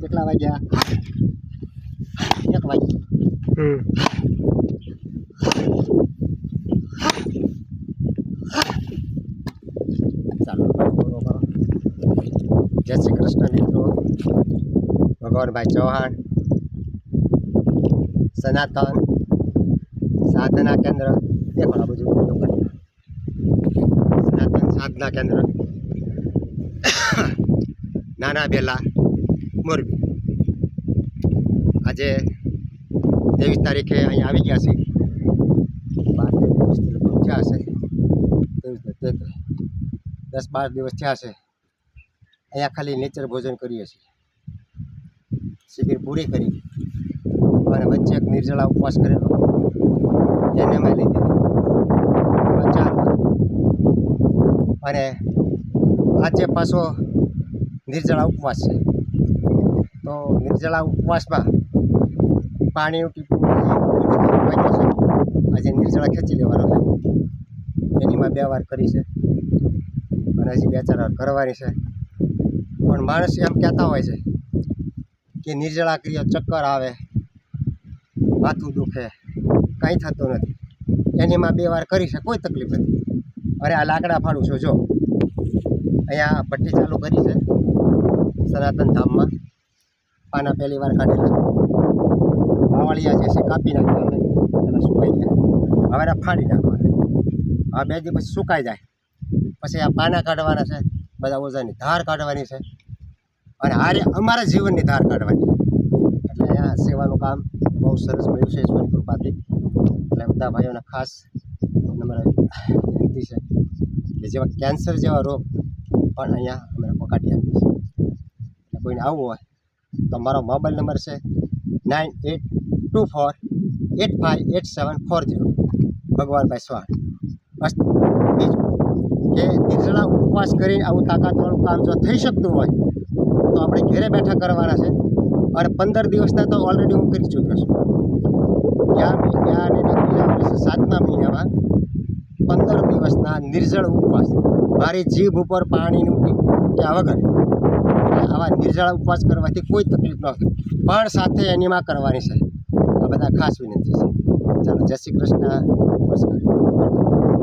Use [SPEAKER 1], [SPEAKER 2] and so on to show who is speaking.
[SPEAKER 1] કેટલા વાગ્યા? એક વાગ્યા.
[SPEAKER 2] હમ.
[SPEAKER 1] જય શ્રી કૃષ્ણ મિત્રો. ભગવાનભાઈ ચૌહાણ. સનાતન સાધના કેન્દ્ર. દેખો બધું સનાતન સાધના કેન્દ્ર. નાના બેલા. મોરબી આજે ત્રેવીસ તારીખે અહીંયા આવી ગયા છે બાર દિવસ થયા હશે ત્રેવીસ દસ બાર દિવસ થયા છે. અહીંયા ખાલી નેચર ભોજન કરીએ છીએ. શિબિર પૂરી કરી. અને વચ્ચે એક નિર્જળા ઉપવાસ કરેલો. એને મેં લીધી. અને આજે પાછો નિર્જળા ઉપવાસ છે. તો નિર્જળા ઉપવાસમાં પાણીનું ટીપું આજે નિર્જળા ખેંચી લેવાનો છે. એની માં બે વાર કરી છે. અને હજી બે ચાર વાર કરવાની છે. પણ માણસ એમ કહેતા હોય છે કે નિર્જળા ક્રિયા ચક્કર આવે, માથું દુખે, કાંઈ થતું નથી. એની માં બે વાર કરી છે, કોઈ તકલીફ નથી. અરે આ લાકડા ફાડું છું, જો. અહીંયા ભઠ્ઠી ચાલુ કરી છે સનાતન ધામમાં. પાના પહેલી વાર કાઢેલા. વાવળિયા જે છે કાપી નાખ્યા અમે. સુકાઈ ગયા. હવે ફાડી નાખવાના. આ બે દિવસ પછી સુકાઈ જાય. પછી આ પાના કાઢવાના છે. બધા ઓજાની ધાર કાઢવાની છે. અને હારે અમારા જીવનની ધાર કાઢવાની. છે એટલે અહીંયા સેવાનું કામ બહુ સરસ મળ્યું છે ઈશ્વરની કૃપાથી. એટલે બધા ભાઈઓને ખાસ નમ્ર વિનંતી છે કે જેવા કેન્સર જેવા રોગ પણ અહીંયા અમે પકાટી આપીએ છીએ. કોઈને આવવું હોય તો મારો મોબાઈલ નંબર છે nine eight two four eight five eight seven four zero. Bhagwanbhai બીજું કે નિર્જળા ઉપવાસ કરીને આવું તાકાતવાળું કામ જો થઈ શકતું હોય, તો આપણે ઘરે બેઠા કરવાના છે. અને પંદર દિવસના તો ઓલરેડી હું કરી ચૂક્યો છું. ગયા મહિ- અને ગયા વર્ષે સાતમા મહિનામાં પંદર દિવસના નિર્જળ ઉપવાસ. મારી જીભ ઉપર પાણીનું ટીપા વગર. આવા નિર્જળા ઉપવાસ કરવાથી કોઈ તકલીફ ન થાય પણ સાથે એનીમાં કરવાની છે. આ બધા ખાસ વિનંતી છે. ચાલો, જય શ્રી કૃષ્ણ. નમસ્કાર.